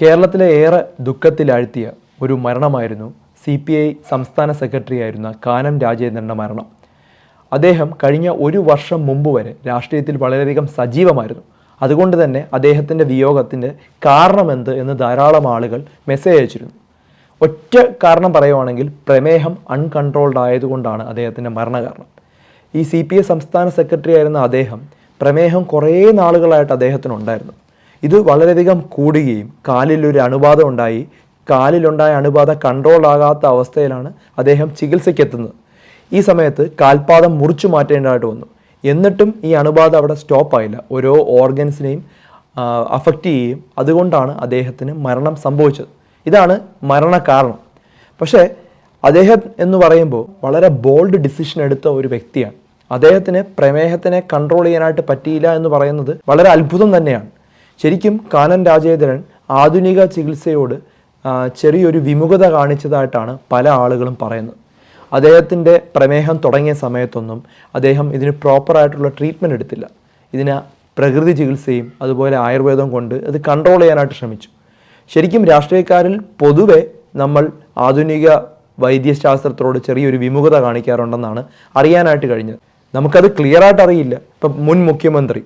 കേരളത്തിലെ ഏറെ ദുഃഖത്തിലാഴ്ത്തിയ ഒരു മരണമായിരുന്നു സി പി ഐ സംസ്ഥാന സെക്രട്ടറി ആയിരുന്ന കാനം രാജേന്ദ്രന്റെ മരണം. അദ്ദേഹം കഴിഞ്ഞ ഒരു വർഷം മുമ്പ് വരെ രാഷ്ട്രീയത്തിൽ വളരെയധികം സജീവമായിരുന്നു. അതുകൊണ്ട് തന്നെ അദ്ദേഹത്തിന്റെ വിയോഗത്തിന്റെ കാരണമെന്ത് എന്ന് ധാരാളം ആളുകൾ മെസ്സേജ് അയച്ചിരുന്നു. ഒറ്റ കാരണം പറയുവാണെങ്കിൽ പ്രമേഹം അൺകൺട്രോൾഡ് ആയതുകൊണ്ടാണ് അദ്ദേഹത്തിന്റെ മരണകാരണം. ഈ സി പി ഐ സംസ്ഥാന സെക്രട്ടറി ആയിരുന്ന അദ്ദേഹം പ്രമേഹം കുറേ നാളുകളായിട്ട് അദ്ദേഹത്തിനുണ്ടായിരുന്നു. ഇത് വളരെയധികം കൂടുകയും കാലിൽ ഒരു അണുബാധ ഉണ്ടായി. കാലിലുണ്ടായ അണുബാധ കൺട്രോൾ ആകാത്ത അവസ്ഥയിലാണ് അദ്ദേഹം ചികിത്സയ്ക്കെത്തുന്നത് ഈ സമയത്ത് കാൽപാദം മുറിച്ചു മാറ്റേണ്ടതായിട്ട് വന്നു. എന്നിട്ടും ഈ അണുബാധ അവിടെ സ്റ്റോപ്പ് ആയില്ല. ഓരോ ഓർഗൻസിനെയും അഫക്റ്റ് ചെയ്യുകയും അതുകൊണ്ടാണ് അദ്ദേഹത്തിന് മരണം സംഭവിച്ചത്. ഇതാണ് മരണകാരണം പക്ഷേ അദ്ദേഹം എന്ന് പറയുമ്പോൾ വളരെ ബോൾഡ് ഡിസിഷൻ എടുത്ത ഒരു വ്യക്തിയാണ്. അദ്ദേഹത്തിന് പ്രമേഹത്തിനെ കൺട്രോൾ ചെയ്യാനായിട്ട് പറ്റിയില്ല എന്ന് പറയുന്നത് വളരെ അത്ഭുതം തന്നെയാണ്. ശരിക്കും കാനൻ രാജേന്ദ്രൻ ആധുനിക ചികിത്സയോട് ചെറിയൊരു വിമുഖത കാണിച്ചതായിട്ടാണ് പല ആളുകളും പറയുന്നത്. അദ്ദേഹത്തിന്റെ പ്രമേഹം തുടങ്ങിയ സമയത്തൊന്നും അദ്ദേഹം ഇതിന് പ്രോപ്പറായിട്ടുള്ള ട്രീറ്റ്മെന്റ് എടുത്തില്ല. ഇതിന് പ്രകൃതി ചികിത്സയും അതുപോലെ ആയുർവേദം കൊണ്ട് അത് കൺട്രോൾ ചെയ്യാനായിട്ട് ശ്രമിച്ചു. ശരിക്കും രാഷ്ട്രീയക്കാരിൽ പൊതുവെ നമ്മൾ ആധുനിക വൈദ്യശാസ്ത്രത്തോട് ചെറിയൊരു വിമുഖത കാണിക്കാറുണ്ടെന്നാണ് അറിയാനായിട്ട് കഴിഞ്ഞത്. നമുക്കത് ക്ലിയറായിട്ട് അറിയില്ല. ഇപ്പം മുൻ മുഖ്യമന്ത്രി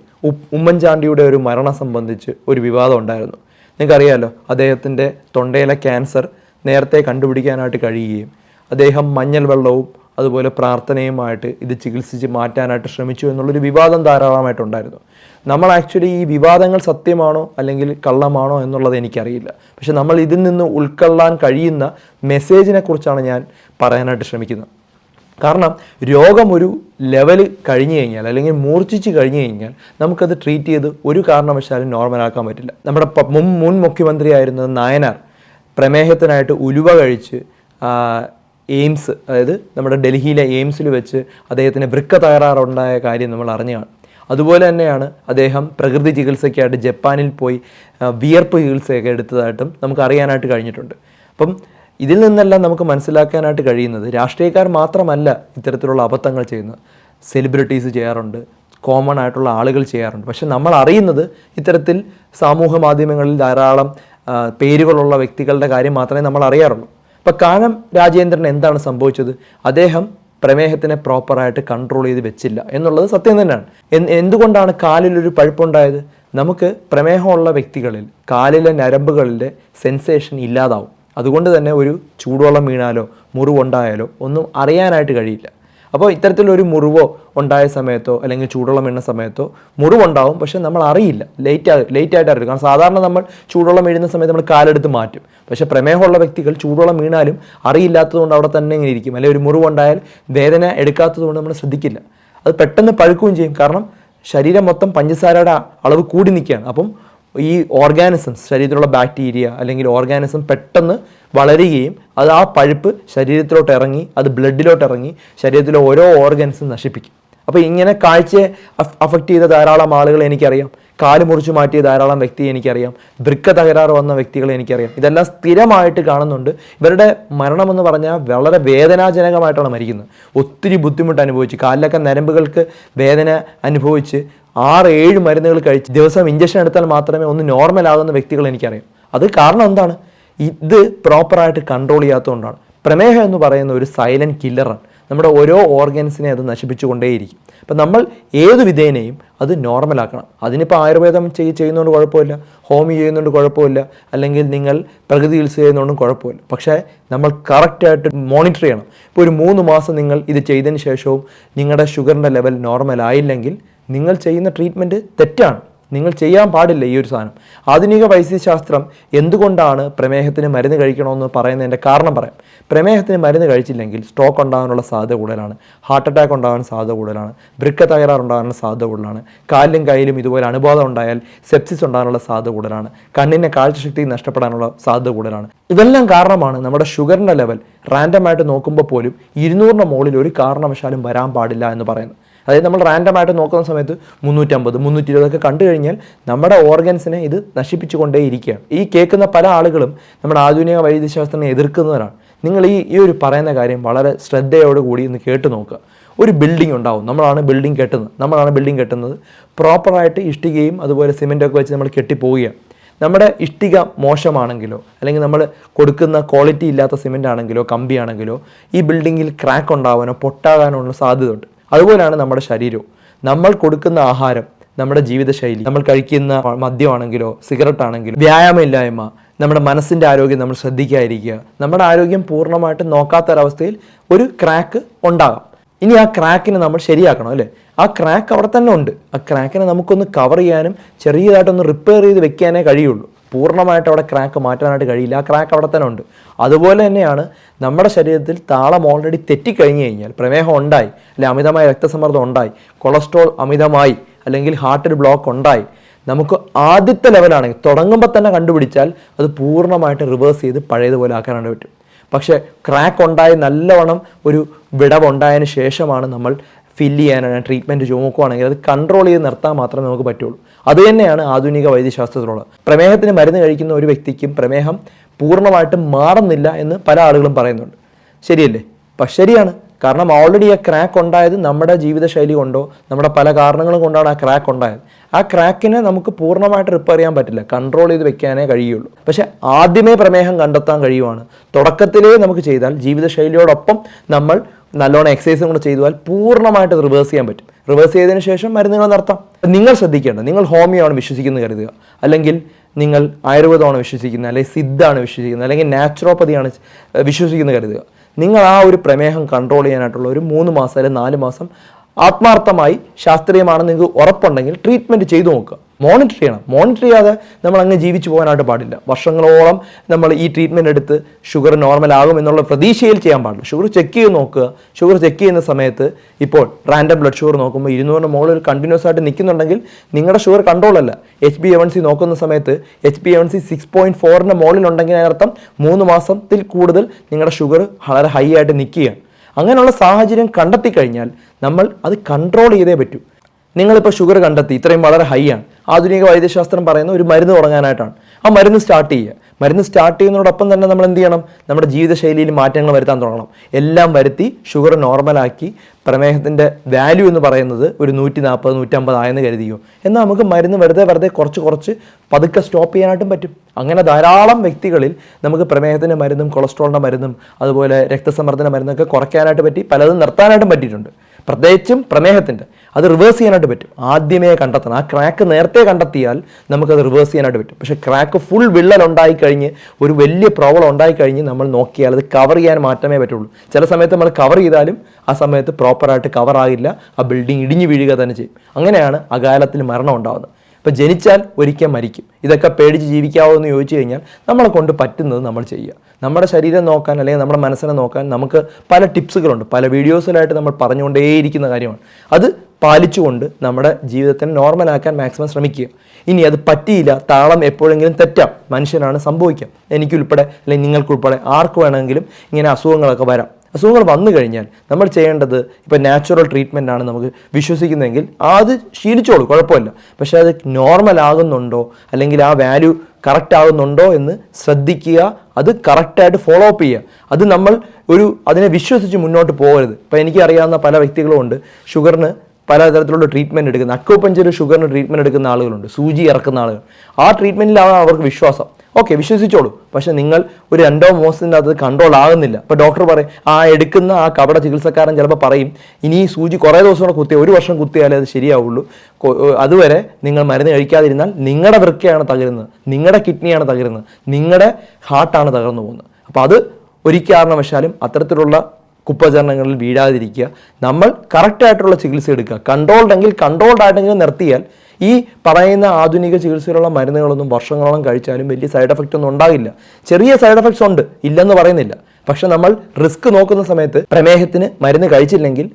ഉമ്മൻചാണ്ടിയുടെ ഒരു മരണം സംബന്ധിച്ച് ഒരു വിവാദം ഉണ്ടായിരുന്നു. നിങ്ങൾക്കറിയാലോ അദ്ദേഹത്തിന്റെ തൊണ്ടയിലെ ക്യാൻസർ നേരത്തെ കണ്ടുപിടിക്കാനായിട്ട് കഴിയുകയും അദ്ദേഹം മഞ്ഞൾ വെള്ളവും അതുപോലെ പ്രാർത്ഥനയുമായിട്ട് ഇത് ചികിത്സിച്ച് മാറ്റാനായിട്ട് ശ്രമിച്ചു എന്നുള്ളൊരു വിവാദം ധാരാളമായിട്ടുണ്ടായിരുന്നു നമ്മൾ ആക്ച്വലി ഈ വിവാദങ്ങൾ സത്യമാണോ അല്ലെങ്കിൽ കള്ളമാണോ എന്നുള്ളത് എനിക്കറിയില്ല. പക്ഷെ നമ്മൾ ഇതിൽ നിന്ന് ഉൾക്കൊള്ളാൻ കഴിയുന്ന മെസ്സേജിനെ കുറിച്ചാണ് ഞാൻ പറയാനായിട്ട് ശ്രമിക്കുന്നത്. കാരണം രോഗം ഒരു ലെവൽ കഴിഞ്ഞു കഴിഞ്ഞാൽ അല്ലെങ്കിൽ മൂർച്ഛിച്ച് കഴിഞ്ഞു കഴിഞ്ഞാൽ നമുക്കത് ട്രീറ്റ് ചെയ്ത് ഒരു കാരണവശാലും നോർമലാക്കാൻ പറ്റില്ല. നമ്മുടെ മുൻ മുൻ മുഖ്യമന്ത്രിയായിരുന്ന നായനാർ. പ്രമേഹത്തിനായിട്ട് ഉലുവ കഴിച്ച് എയിംസ് അതായത് നമ്മുടെ ഡൽഹിയിലെ എയിംസിൽ വെച്ച് അദ്ദേഹത്തിന് വൃക്ക തകരാറുണ്ടായ കാര്യം നമ്മൾ അറിഞ്ഞാണ് അതുപോലെ തന്നെയാണ് അദ്ദേഹം പ്രകൃതി ചികിത്സയ്ക്കായിട്ട് ജപ്പാനിൽ പോയി വിയർപ്പ് ചികിത്സയൊക്കെ എടുത്തതായിട്ടും നമുക്ക് അറിയാനായിട്ട് കഴിഞ്ഞിട്ടുണ്ട്. അപ്പം ഇതിൽ നിന്നെല്ലാം നമുക്ക് മനസ്സിലാക്കാനായിട്ട് കഴിയുന്നത് രാഷ്ട്രീയക്കാർ മാത്രമല്ല ഇത്തരത്തിലുള്ള അബദ്ധങ്ങൾ ചെയ്യുന്നത്. സെലിബ്രിറ്റീസ് ചെയ്യാറുണ്ട് കോമൺ ആയിട്ടുള്ള ആളുകൾ ചെയ്യാറുണ്ട്. പക്ഷെ നമ്മൾ അറിയുന്നത് ഇത്തരത്തിൽ സാമൂഹ്യ മാധ്യമങ്ങളിൽ ധാരാളം പേരുകളുള്ള വ്യക്തികളുടെ കാര്യം മാത്രമേ നമ്മൾ അറിയാറുള്ളൂ. ഇപ്പം കാനം രാജേന്ദ്രൻ എന്താണ് സംഭവിച്ചത്? അദ്ദേഹം പ്രമേഹത്തിനെ പ്രോപ്പറായിട്ട് കൺട്രോൾ ചെയ്ത് വെച്ചില്ല എന്നുള്ളത് സത്യം തന്നെയാണ്. എന്ത് എന്തുകൊണ്ടാണ് കാലിലൊരു പഴുപ്പുണ്ടായത്? നമുക്ക് പ്രമേഹമുള്ള വ്യക്തികളിൽ കാലിലെ നരമ്പുകളിലെ സെൻസേഷൻ ഇല്ലാതാവും. അതുകൊണ്ട് തന്നെ ഒരു ചൂടുവെള്ളം വീണാലോ മുറിവുണ്ടായാലോ ഒന്നും അറിയാനായിട്ട് കഴിയില്ല. അപ്പോൾ ഇത്തരത്തിലൊരു മുറിവോ ഉണ്ടായ സമയത്തോ അല്ലെങ്കിൽ ചൂടുവെള്ളം വീണ സമയത്തോ മുറിവുണ്ടാവും പക്ഷേ നമ്മൾ അറിയില്ല. ലേറ്റ് ആ ലേറ്റ് ആയിട്ട് അറിയില്ല കാരണം സാധാരണ നമ്മൾ ചൂടുവെള്ളം വീഴുന്ന സമയത്ത് നമ്മൾ കാലെടുത്ത് മാറ്റും. പക്ഷേ പ്രമേഹമുള്ള വ്യക്തികൾ ചൂടുവെള്ളം വീണാലും അറിയില്ലാത്തതുകൊണ്ട് അവിടെ തന്നെ ഇങ്ങനെ ഇരിക്കും. അല്ലെങ്കിൽ ഒരു മുറിവുണ്ടായാൽ വേദന എടുക്കാത്തതുകൊണ്ട് നമ്മൾ ശ്രദ്ധിക്കില്ല. അത് പെട്ടെന്ന് പഴുക്കുകയും ചെയ്യും. കാരണം ശരീരം മൊത്തം പഞ്ചസാരയുടെ അളവ് കൂടി നിൽക്കുകയാണ്. അപ്പം ഈ ഓർഗാനിസം ശരീരത്തിലുള്ള ബാക്ടീരിയ അല്ലെങ്കിൽ ഓർഗാനിസം പെട്ടെന്ന് വളരുകയും അത് ആ പഴുപ്പ് ശരീരത്തിലോട്ട് ഇറങ്ങി അത് ബ്ലഡിലോട്ട് ഇറങ്ങി ശരീരത്തിലെ ഓരോ ഓർഗൻസും നശിപ്പിക്കും. അപ്പോൾ ഇങ്ങനെ കാഴ്ചയെ അഫക്റ്റ് ചെയ്ത ധാരാളം ആളുകളെ എനിക്കറിയാം. കാൽ മുറിച്ച് മാറ്റിയ ധാരാളം വ്യക്തിയെ എനിക്കറിയാം. ദൃക്ക തകരാറ് വന്ന വ്യക്തികളെ എനിക്കറിയാം. ഇതെല്ലാം സ്ഥിരമായിട്ട് കാണുന്നുണ്ട്. ഇവരുടെ മരണം എന്ന് പറഞ്ഞാൽ വളരെ വേദനാജനകമായിട്ടാണ് മരിക്കുന്നത്. ഒത്തിരി ബുദ്ധിമുട്ട് അനുഭവിച്ച് കാലിലൊക്കെ നരമ്പുകൾക്ക് വേദന അനുഭവിച്ച് ആറ് ഏഴ് മരുന്നുകൾ കഴിച്ച് ദിവസം ഇഞ്ചക്ഷൻ എടുത്താൽ മാത്രമേ ഒന്ന് നോർമൽ ആകുന്ന വ്യക്തികൾ എനിക്കറിയാം. അത് കാരണം എന്താണ്? ഇത് പ്രോപ്പറായിട്ട് കൺട്രോൾ ചെയ്യാത്തതുകൊണ്ടാണ്. പ്രമേഹം എന്ന് പറയുന്ന ഒരു സൈലന്റ് കില്ലറാണ് നമ്മുടെ ഓരോ ഓർഗൻസിനെ അത് നശിപ്പിച്ചുകൊണ്ടേയിരിക്കും. അപ്പം നമ്മൾ ഏത് വിധേനയും അത് നോർമലാക്കണം അതിനിപ്പോൾ ആയുർവേദം ചെയ് ചെയ്യുന്നതുകൊണ്ട് കുഴപ്പമില്ല. ഹോമി ചെയ്യുന്നതുകൊണ്ട് കുഴപ്പമില്ല. അല്ലെങ്കിൽ നിങ്ങൾ പ്രകൃതി ചികിത്സ ചെയ്യുന്നതുകൊണ്ടും കുഴപ്പമില്ല. പക്ഷേ നമ്മൾ കറക്റ്റായിട്ട് മോണിറ്റർ ചെയ്യണം. ഇപ്പോൾ ഒരു മൂന്ന് മാസം നിങ്ങൾ ഇത് ചെയ്തതിന് ശേഷവും നിങ്ങളുടെ ഷുഗറിന്റെ ലെവൽ നോർമൽ ആയില്ലെങ്കിൽ നിങ്ങൾ ചെയ്യുന്ന ട്രീറ്റ്മെന്റ് തെറ്റാണ്. നിങ്ങൾ ചെയ്യാൻ പാടില്ല ഈ ഒരു സാധനം. ആധുനിക വൈദ്യശാസ്ത്രം എന്തുകൊണ്ടാണ് പ്രമേഹത്തിന് മരുന്ന് കഴിക്കണമെന്ന് പറയുന്നതിന്റെ കാരണം പറയാം. പ്രമേഹത്തിന് മരുന്ന് കഴിച്ചില്ലെങ്കിൽ സ്ട്രോക്ക് ഉണ്ടാകാനുള്ള സാധ്യത കൂടുതലാണ്. ഹാർട്ട് അറ്റാക്ക് ഉണ്ടാകാൻ സാധ്യത കൂടുതലാണ്. വൃക്ക തകരാറുണ്ടാകാനുള്ള സാധ്യത കൂടുതലാണ്. കാലിലും കയ്യിലും ഇതുപോലെ അണുബാധ ഉണ്ടായാൽ സെപ്സിസ് ഉണ്ടാകാനുള്ള സാധ്യത കൂടുതലാണ്. കണ്ണിന്റെ കാഴ്ചശക്തി നഷ്ടപ്പെടാനുള്ള സാധ്യത കൂടുതലാണ്. ഇതെല്ലാം കാരണമാണ് നമ്മുടെ ഷുഗറിന്റെ ലെവൽ റാൻഡമായിട്ട് നോക്കുമ്പോൾ പോലും ഇരുന്നൂറിന് മുകളിൽ ഒരു കാരണവശാലും വരാൻ പാടില്ല എന്ന് പറയുന്നത്. അതായത് നമ്മൾ റാൻഡമായിട്ട് നോക്കുന്ന സമയത്ത് മുന്നൂറ്റമ്പത് മുന്നൂറ്റി ഇരുപതൊക്കെ കണ്ടു കഴിഞ്ഞാൽ നമ്മുടെ ഓർഗൻസിനെ ഇത് നശിപ്പിച്ചു കൊണ്ടേയിരിക്കുകയാണ് ഈ കേൾക്കുന്ന പല ആളുകളും നമ്മുടെ ആധുനിക വൈദ്യശാസ്ത്രനെ എതിർക്കുന്നവരാണ്. നിങ്ങൾ ഈ ഈ ഒരു പറയുന്ന കാര്യം വളരെ ശ്രദ്ധയോടുകൂടി ഒന്ന് കേട്ട് നോക്കുക. ഒരു ബിൽഡിംഗ് ഉണ്ടാവും. നമ്മളാണ് ബിൽഡിംഗ് കെട്ടുന്നത്. നമ്മളാണ് ബിൽഡിംഗ് കെട്ടുന്നത്. പ്രോപ്പറായിട്ട് ഇഷ്ടികയും അതുപോലെ സിമെന്റൊക്കെ വെച്ച് നമ്മൾ കെട്ടിപ്പോവുകയാണ്. നമ്മുടെ ഇഷ്ടിക മോശമാണെങ്കിലോ അല്ലെങ്കിൽ നമ്മൾ കൊടുക്കുന്ന ക്വാളിറ്റി ഇല്ലാത്ത സിമെന്റ് ആണെങ്കിലോ കമ്പിയാണെങ്കിലോ ഈ ബിൽഡിങ്ങിൽ ക്രാക്ക് ഉണ്ടാവാനോ പൊട്ടാകാനോ ഉള്ള സാധ്യതയുണ്ട്. അതുപോലെയാണ് നമ്മുടെ ശരീരവും. നമ്മൾ കൊടുക്കുന്ന ആഹാരം നമ്മുടെ ജീവിതശൈലി നമ്മൾ കഴിക്കുന്ന മദ്യമാണെങ്കിലോ സിഗരറ്റ് ആണെങ്കിലോ വ്യായാമമില്ലായ്മ നമ്മുടെ മനസ്സിന്റെ ആരോഗ്യം നമ്മൾ ശ്രദ്ധിക്കാതിരിക്കുക നമ്മുടെ ആരോഗ്യം പൂർണമായിട്ട് നോക്കാത്തൊരവസ്ഥയിൽ ഒരു ക്രാക്ക് ഉണ്ടാകാം. ഇനി ആ ക്രാക്കിനെ നമ്മൾ ശരിയാക്കണം അല്ലേ? ആ ക്രാക്ക് അവിടെ തന്നെ ഉണ്ട്. ആ ക്രാക്കിനെ നമുക്കൊന്ന് കവർ ചെയ്യാനും ചെറിയതായിട്ടൊന്ന് റിപ്പയർ ചെയ്ത് വെക്കാനേ കഴിയുള്ളൂ. പൂർണമായിട്ട് അവിടെ ക്രാക്ക് മാറ്റാനായിട്ട് കഴിയില്ല. ആ ക്രാക്ക് അവിടെ തന്നെ ഉണ്ട്. അതുപോലെ തന്നെയാണ് നമ്മുടെ ശരീരത്തിൽ താളം ഓൾറെഡി തെറ്റിക്കഴിഞ്ഞു കഴിഞ്ഞാൽ പ്രമേഹം ഉണ്ടായി അല്ലെങ്കിൽ അമിതമായ രക്തസമ്മർദ്ദം ഉണ്ടായി കൊളസ്ട്രോൾ അമിതമായി അല്ലെങ്കിൽ ഹാർട്ടിൽ ബ്ലോക്ക് ഉണ്ടായി നമുക്ക് ആദ്യത്തെ ലെവലാണെങ്കിൽ തുടങ്ങുമ്പോൾ തന്നെ കണ്ടുപിടിച്ചാൽ അത് പൂർണമായിട്ട് റിവേഴ്സ് ചെയ്ത് പഴയതുപോലെ ആക്കാനായിട്ട് പറ്റും. പക്ഷേ ക്രാക്ക് ഉണ്ടായി നല്ലവണ്ണം ഒരു വിടവുണ്ടായതിന് ശേഷമാണ് നമ്മൾ ഫില്ല് ചെയ്യാനാണ് ട്രീറ്റ്മെന്റ് ചുമക്കുവാണെങ്കിൽ അത് കൺട്രോൾ ചെയ്ത് നിർത്താൻ മാത്രമേ നമുക്ക് പറ്റുള്ളൂ. അത് തന്നെയാണ് ആധുനിക വൈദ്യശാസ്ത്രത്തിലുള്ളത്. പ്രമേഹത്തിന് മരുന്ന് കഴിക്കുന്ന ഒരു വ്യക്തിക്കും പ്രമേഹം പൂർണമായിട്ടും മാറുന്നില്ല എന്ന് പല ആളുകളും പറയുന്നുണ്ട്. ശരിയല്ലേ? പക്ഷെ ശരിയാണ്. കാരണം ഓൾറെഡി ആ ക്രാക്ക് ഉണ്ടായത് നമ്മുടെ ജീവിതശൈലി കൊണ്ടോ നമ്മുടെ പല കാരണങ്ങളും കൊണ്ടാണ് ആ ക്രാക്ക് ഉണ്ടായത്. ആ ക്രാക്കിനെ നമുക്ക് പൂർണമായിട്ട് റിപ്പയർ ചെയ്യാൻ പറ്റില്ല. കൺട്രോൾ ചെയ്ത് വെക്കാനേ കഴിയുള്ളൂ. പക്ഷേ ആദ്യമേ പ്രമേഹം കണ്ടെത്താൻ കഴിയുവാണ്. തുടക്കത്തിലേ നമുക്ക് ചെയ്താൽ ജീവിതശൈലിയോടൊപ്പം നമ്മൾ നല്ലോണം എക്സസൈസും കൂടെ ചെയ്താൽ പൂർണമായിട്ട് റിവേഴ്സ് ചെയ്യാൻ പറ്റും. റിവേഴ്സ് ചെയ്തതിന് ശേഷം മരുന്നുകൾ നടത്താം. നിങ്ങൾ ശ്രദ്ധിക്കേണ്ടത് നിങ്ങൾ ഹോമിയോണ് വിശ്വസിക്കുന്നത് കരുതുക. അല്ലെങ്കിൽ നിങ്ങൾ ആയുർവേദമാണ് വിശ്വസിക്കുന്നത് അല്ലെങ്കിൽ സിദ്ധാണ് വിശ്വസിക്കുന്നത് അല്ലെങ്കിൽ നാച്ചുറോപ്പതിയാണ് വിശ്വസിക്കുന്നത് കരുതുക. നിങ്ങൾ ആ ഒരു പ്രമേഹം കൺട്രോൾ ചെയ്യാനായിട്ടുള്ള ഒരു മൂന്ന് മാസം അല്ലെങ്കിൽ നാല് മാസം ആത്മാർത്ഥമായി ശാസ്ത്രീയമാണെന്ന് നിങ്ങൾക്ക് ഉറപ്പുണ്ടെങ്കിൽ ട്രീറ്റ്മെന്റ് ചെയ്തു നോക്കുക. മോണിറ്റർ ചെയ്യണം. മോണിറ്റർ ചെയ്യാതെ നമ്മൾ അങ്ങ് ജീവിച്ചു പോകാനായിട്ട് പാടില്ല. വർഷങ്ങളോളം നമ്മൾ ഈ ട്രീറ്റ്മെന്റ് എടുത്ത് ഷുഗർ നോർമൽ ആകും എന്നുള്ള പ്രതീക്ഷയിൽ ചെയ്യാൻ പാടില്ല. ഷുഗർ ചെക്ക് ചെയ്ത് നോക്കുക. ഷുഗർ ചെക്ക് ചെയ്യുന്ന സമയത്ത് ഇപ്പോൾ റാൻഡം ബ്ലഡ് ഷുഗർ നോക്കുമ്പോൾ ഇരുന്നൂറിന് മുകളിൽ കണ്ടിന്യൂസ് ആയിട്ട് നിൽക്കുന്നുണ്ടെങ്കിൽ നിങ്ങളുടെ ഷുഗർ കൺട്രോൾ അല്ല. H B A one C നോക്കുന്ന സമയത്ത് H B A one C six point ഫോറിന്റെ മുകളിലുണ്ടെങ്കിൽ അതിനർത്ഥം മൂന്ന് മാസത്തിൽ കൂടുതൽ നിങ്ങളുടെ ഷുഗർ വളരെ ഹൈ ആയിട്ട് നിൽക്കുകയാണ്. അങ്ങനെയുള്ള സാഹചര്യം കണ്ടെത്തി കഴിഞ്ഞാൽ നമ്മൾ അത് കൺട്രോൾ ചെയ്തേ പറ്റൂ. നിങ്ങളിപ്പോൾ ഷുഗർ കണ്ടെത്തി ഇത്രയും വളരെ ഹൈ ആണ്. ആധുനിക വൈദ്യശാസ്ത്രം പറയുന്ന ഒരു മരുന്ന് തുടങ്ങാനായിട്ടാണ്. ആ മരുന്ന് സ്റ്റാർട്ട് ചെയ്യുക. മരുന്ന് സ്റ്റാർട്ട് ചെയ്യുന്നതോടൊപ്പം തന്നെ നമ്മൾ എന്ത് ചെയ്യണം? നമ്മുടെ ജീവിതശൈലിയിൽ മാറ്റങ്ങൾ വരുത്താൻ തുടങ്ങണം. എല്ലാം വരുത്തി ഷുഗർ നോർമലാക്കി പ്രമേഹത്തിന്റെ വാല്യൂ എന്ന് പറയുന്നത് ഒരു നൂറ്റി നാൽപ്പത് നൂറ്റമ്പത് ആയെന്ന് കരുതിയോ എന്നാൽ നമുക്ക് മരുന്ന് വെറുതെ വെറുതെ കുറച്ച് കുറച്ച് പതുക്കെ സ്റ്റോപ്പ് ചെയ്യാനായിട്ടും പറ്റും. അങ്ങനെ ധാരാളം വ്യക്തികളിൽ നമുക്ക് പ്രമേഹത്തിന്റെ മരുന്നും കൊളസ്ട്രോളിന്റെ മരുന്നും അതുപോലെ രക്തസമ്മർദ്ദന മരുന്നൊക്കെ കുറയ്ക്കാനായിട്ട് പറ്റി പലതും നിർത്താനായിട്ടും പറ്റിയിട്ടുണ്ട്. പ്രത്യേകിച്ചും പ്രമേഹത്തിന്റെ. അത് റിവേഴ്സ് ചെയ്യാനായിട്ട് പറ്റും. ആദ്യമേ കണ്ടെത്തണം. ആ ക്രാക്ക് നേരത്തെ കണ്ടെത്തിയാൽ നമുക്കത് റിവേഴ്സ് ചെയ്യാനായിട്ട് പറ്റും. പക്ഷേ ക്രാക്ക് ഫുൾ വിള്ളൽ ഉണ്ടായി കഴിഞ്ഞ് ഒരു വലിയ പ്രോബ്ലം ഉണ്ടായി കഴിഞ്ഞ് നമ്മൾ നോക്കിയാൽ അത് കവർ ചെയ്യാൻ മാറ്റമേ പറ്റുള്ളൂ. ചില സമയത്ത് നമ്മൾ കവർ ചെയ്താലും ആ സമയത്ത് പ്രോപ്പറായിട്ട് കവർ ആകില്ല. ആ ബിൽഡിംഗ് ഇടിഞ്ഞു വീഴുക തന്നെ ചെയ്യും. അങ്ങനെയാണ് അകാലത്തിൽ മരണം ഉണ്ടാകുന്നത്. ഇപ്പോൾ ജനിച്ചാൽ ഒരിക്കൽ മരിക്കും. ഇതൊക്കെ പേടിച്ച് ജീവിക്കാവോ എന്ന് ചോദിച്ചു കഴിഞ്ഞാൽ നമ്മളെ കൊണ്ട് പറ്റുന്നത് നമ്മൾ ചെയ്യുക. നമ്മുടെ ശരീരം നോക്കാൻ അല്ലെങ്കിൽ നമ്മുടെ മനസ്സിനെ നോക്കാൻ നമുക്ക് പല ടിപ്സുകളുണ്ട്. പല വീഡിയോസിലായിട്ട് നമ്മൾ പറഞ്ഞുകൊണ്ടേയിരിക്കുന്ന കാര്യമാണ്. അത് പാലിച്ചുകൊണ്ട് നമ്മുടെ ജീവിതത്തിനെ നോർമലാക്കാൻ മാക്സിമം ശ്രമിക്കുക. ഇനി അത് പറ്റിയില്ല താളം എപ്പോഴെങ്കിലും തെറ്റാം. മനുഷ്യനാണ് സംഭവിക്കാം എനിക്കുൾപ്പെടെ അല്ലെങ്കിൽ നിങ്ങൾക്കുൾപ്പെടെ ആർക്ക് വേണമെങ്കിലും ഇങ്ങനെ അസുഖങ്ങളൊക്കെ വരാം. അസുഖങ്ങൾ വന്നു കഴിഞ്ഞാൽ നമ്മൾ ചെയ്യേണ്ടത് ഇപ്പോൾ നാച്ചുറൽ ട്രീറ്റ്മെന്റ് ആണ് നമുക്ക് വിശ്വസിക്കുന്നതെങ്കിൽ അത് ശീലിച്ചോളൂ കുഴപ്പമില്ല. പക്ഷേ അത് നോർമൽ ആകുന്നുണ്ടോ അല്ലെങ്കിൽ ആ വാല്യൂ കറക്റ്റ് ആകുന്നുണ്ടോ എന്ന് ശ്രദ്ധിക്കുക അത് കറക്റ്റായിട്ട് ഫോളോ അപ്പ് ചെയ്യുക. അത് നമ്മൾ ഒരു അതിനെ വിശ്വസിച്ച് മുന്നോട്ട് പോകരുത്. ഇപ്പോൾ എനിക്കറിയാവുന്ന പല വ്യക്തികളും ഉണ്ട്. ഷുഗറിന് പലതരത്തിലുള്ള ട്രീറ്റ്മെന്റ് എടുക്കുന്ന അക്കോപ്പഞ്ചർ ഷുഗറിന് ട്രീറ്റ്മെന്റ് എടുക്കുന്ന ആളുകളുണ്ട് സൂചി ഇറക്കുന്ന ആളുകൾ. ആ ട്രീറ്റ്മെന്റിലാണ് അവർക്ക് വിശ്വാസം. ഓക്കെ വിശ്വസിച്ചോളൂ. പക്ഷെ നിങ്ങൾ ഒരു രണ്ടോ മാസത്തിന്റെ അത് കൺട്രോൾ ആകുന്നില്ല. അപ്പോൾ ഡോക്ടർ പറയും ആ എടുക്കുന്ന ആ കപട ചികിത്സക്കാരൻ ചിലപ്പോൾ പറയും ഇനി ഈ സൂചി കുറേ ദിവസം കൂടെ കുത്തിയ ഒരു വർഷം കുത്തിയാലേ അത് ശരിയാവുള്ളൂ. അതുവരെ നിങ്ങൾ മരുന്ന് കഴിക്കാതിരുന്നാൽ നിങ്ങളുടെ വൃക്കയാണ് തകരുന്നത്. നിങ്ങളുടെ കിഡ്നിയാണ് തകരുന്നത്. നിങ്ങളുടെ ഹാർട്ടാണ് തകർന്നു പോകുന്നത്. അപ്പോൾ അത് ഒരു കാരണവശാലും അത്തരത്തിലുള്ള കുപ്പചരണങ്ങളിൽ വീഴാതിരിക്കുക. നമ്മൾ കറക്റ്റായിട്ടുള്ള ചികിത്സ എടുക്കുക. കൺട്രോൾഡ് എങ്കിൽ കൺട്രോൾഡ് ആയിട്ടെങ്കിലും നിർത്തിയാൽ ഈ പറയുന്ന ആധുനിക ചികിത്സയിലുള്ള മരുന്നുകളൊന്നും വർഷങ്ങളോളം കഴിച്ചാലും വലിയ സൈഡ് എഫക്റ്റ് ഒന്നും ഉണ്ടാകില്ല ചെറിയ സൈഡ് എഫക്ട്സ് ഉണ്ട്. ഇല്ലെന്ന് പറയുന്നില്ല. പക്ഷെ നമ്മൾ റിസ്ക് നോക്കുന്ന സമയത്ത് പ്രമേഹത്തിന് മരുന്ന് കഴിച്ചില്ലെങ്കിൽ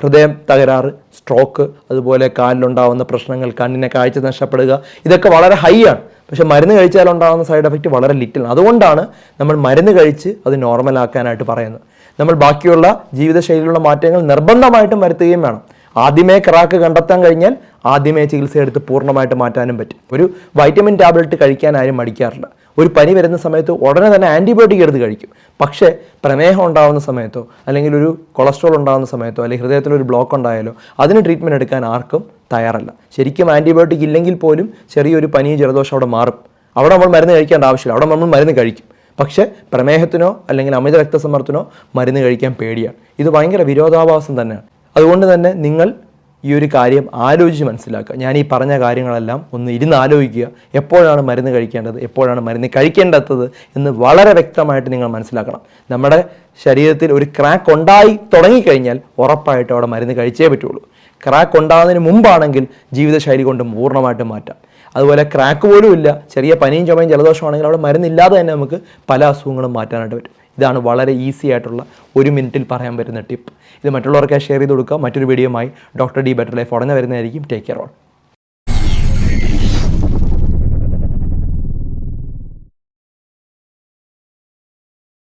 ഹൃദയം തകരാറ് സ്ട്രോക്ക് അതുപോലെ കാലിലുണ്ടാവുന്ന പ്രശ്നങ്ങൾ കണ്ണിനെ കാഴ്ച നഷ്ടപ്പെടുക ഇതൊക്കെ വളരെ ഹൈ ആണ്. പക്ഷെ മരുന്ന് കഴിച്ചാലുണ്ടാകുന്ന സൈഡ് എഫക്റ്റ് വളരെ ലിറ്റിൽ അതുകൊണ്ടാണ് നമ്മൾ മരുന്ന് കഴിച്ച് അത് നോർമലാക്കാനായിട്ട് പറയുന്നത്. നമ്മൾ ബാക്കിയുള്ള ജീവിതശൈലിയിലുള്ള മാറ്റങ്ങൾ നിർബന്ധമായിട്ടും വരുത്തുകയും വേണം. ആദ്യമേ ക്രാക്ക് കണ്ടെത്താൻ കഴിഞ്ഞാൽ ആദ്യമേ ചികിത്സ എടുത്ത് പൂർണമായിട്ട് മാറ്റാനും പറ്റും. ഒരു വൈറ്റമിൻ ടാബ്ലറ്റ് കഴിക്കാൻ ആരും മടിക്കാറില്ല. ഒരു പനി വരുന്ന സമയത്ത് ഉടനെ തന്നെ ആന്റിബയോട്ടിക് എടുത്ത് കഴിക്കും. പക്ഷേ പ്രമേഹം ഉണ്ടാകുന്ന സമയത്തോ അല്ലെങ്കിൽ ഒരു കൊളസ്ട്രോൾ ഉണ്ടാകുന്ന സമയത്തോ അല്ലെങ്കിൽ ഹൃദയത്തിൽ ഒരു ബ്ലോക്ക് ഉണ്ടായാലോ അതിന് ട്രീറ്റ്മെന്റ് എടുക്കാൻ ആർക്കും തയ്യാറല്ല. ശരിക്കും ആന്റിബയോട്ടിക് ഇല്ലെങ്കിൽ പോലും ചെറിയൊരു പനിയും ജലദോഷം അവിടെ മാറും. അവിടെ നമ്മൾ മരുന്ന് കഴിക്കേണ്ട ആവശ്യമില്ല. അവിടെ നമ്മൾ മരുന്ന് കഴിക്കും. പക്ഷേ പ്രമേഹത്തിനോ അല്ലെങ്കിൽ അമിത രക്തസമ്മർദ്ദത്തിനോ മരുന്ന് കഴിക്കാൻ പേടിയാണ്. ഇത് ഭയങ്കര വിരോധാഭാസം തന്നെയാണ്. അതുകൊണ്ട് തന്നെ നിങ്ങൾ ഈ ഒരു കാര്യം ആലോചിച്ച് മനസ്സിലാക്കുക. ഞാൻ ഈ പറഞ്ഞ കാര്യങ്ങളെല്ലാം ഒന്ന് ഇരുന്ന് ആലോചിക്കുക. എപ്പോഴാണ് മരുന്ന് കഴിക്കേണ്ടത്? എപ്പോഴാണ് മരുന്ന് കഴിക്കേണ്ടാത്തത്? എന്ന് വളരെ വ്യക്തമായിട്ട് നിങ്ങൾ മനസ്സിലാക്കണം. നമ്മുടെ ശരീരത്തിൽ ഒരു ക്രാക്ക് ഉണ്ടായി തുടങ്ങിക്കഴിഞ്ഞാൽ ഉറപ്പായിട്ട് അവിടെ മരുന്ന് കഴിച്ചേ പറ്റുള്ളൂ. ക്രാക്ക് ഉണ്ടാകുന്നതിന് മുമ്പാണെങ്കിൽ ജീവിതശൈലി കൊണ്ട് പൂർണമായിട്ടും മാറ്റാം. അതുപോലെ ക്രാക്ക് പോലും ഇല്ല. ചെറിയ പനിയും ചുമയും ജലദോഷമാണെങ്കിൽ അവിടെ മരുന്നില്ലാതെ തന്നെ നമുക്ക് പല അസുഖങ്ങളും മാറ്റാനായിട്ട് പറ്റും. ഇതാണ് വളരെ ഈസി ആയിട്ടുള്ള ഒരു മിനിറ്റിൽ പറയാൻ പറ്റുന്ന ടിപ്പ് ഇത് മറ്റുള്ളവർക്ക് ഷെയർ ചെയ്ത് കൊടുക്കുക. മറ്റൊരു വീഡിയോയുമായി ഡോക്ടർ ഡി ബെറ്റർ ലൈഫ് ഉടനെ വരുന്നതായിരിക്കും. Take care all